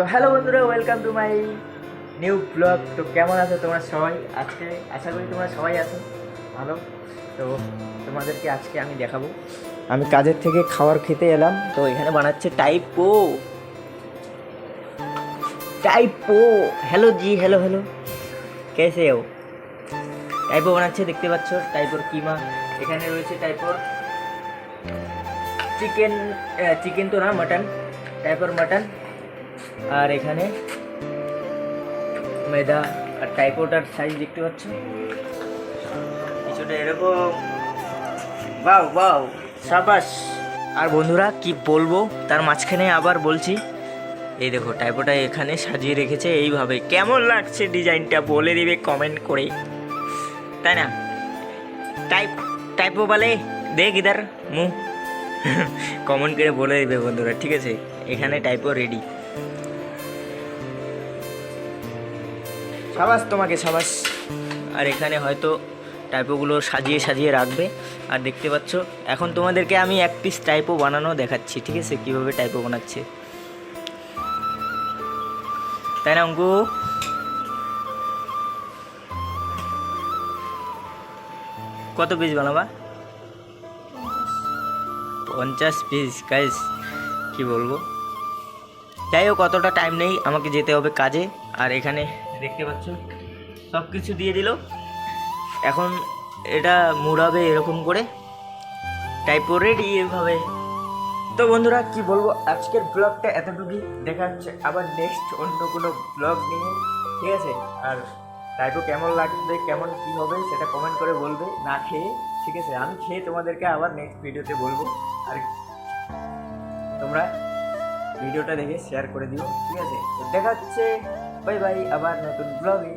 তো হ্যালো বন্ধুরা welcome to my new blog তো কেমন আছো তোমরা সবাই? আজকে আশা করি তোমরা সবাই আছো, ভালো। তো তোমাদেরকে আজকে আমি দেখাবো। আমি কাজের থেকে খাবার খেতে এলাম, তো এখানে বানাচ্ছে টাইপ পো টাইপ পো হ্যালো জি হ্যালো হ্যালো কেসে ও? টাইপো বানাচ্ছে, দেখতে পাচ্ছ? টাইপোর কিমা। এখানে রয়েছে টাইপোর চিকেন চিকেন তো না মাটন টাইপোর মাটন আর এখানে মেদা আর টাইপোটার সাইজ দেখতে পাচ্ছ? কিছুটা এরকম। বাউ বাউ সাবাস। আর বন্ধুরা, কি বলব? তার মাঝখানে আবার বলছি, এই দেখো টাইপোটা এখানে সাজিয়ে রেখেছে এইভাবে। কেমন লাগছে ডিজাইনটা বলে দিবে কমেন্ট করে। তাই না? টাইপ টাইপো বলে। দেখ ইধার মুখ কমেন্ট করে বলে দিবে বন্ধুরা, ঠিক আছে? এখানে টাইপো রেডি সাবাস তোমাকে সাবাস। আর এখানে হয়তো টাইপোগুলো সাজিয়ে সাজিয়ে রাখবে। আর দেখতে পাচ্ছ এখন তোমাদেরকে আমি এক পিস টাইপো বানানো দেখাচ্ছি ঠিক আছে? কীভাবে টাইপো বানাচ্ছে। তাই না অঙ্কু? কত পিস বানাবা? পঞ্চাশ। পিস গাইস কি বলব? যাই হোক অতটা টাইম নেই, আমাকে যেতে হবে কাজে। আর এখানে দেখতে পাচ্ছ সব কিছু দিয়ে দিল। এখন এটা মুড়াবে এরকম করে। টাইপো রেডি এভাবে তো বন্ধুরা, কি বলব, আজকের ব্লগটা এতটুকুই। দেখা যাচ্ছে আবার নেক্সট অন্য কোনো ব্লগ নিয়ে। ঠিক আছে? আর টাইপো কেমন লাগবে, কেমন কি হবে, সেটা কমেন্ট করে বলবে। না খেয়ে, ঠিক আছে? আমি খেয়ে তোমাদেরকে আবার নেক্সট ভিডিওতে বলব। আর তোমরা ভিডিওটা দেখে শেয়ার করে দিও, ঠিক আছে? তো দেখা হচ্ছে বাই বাই আবার নতুন ব্লগে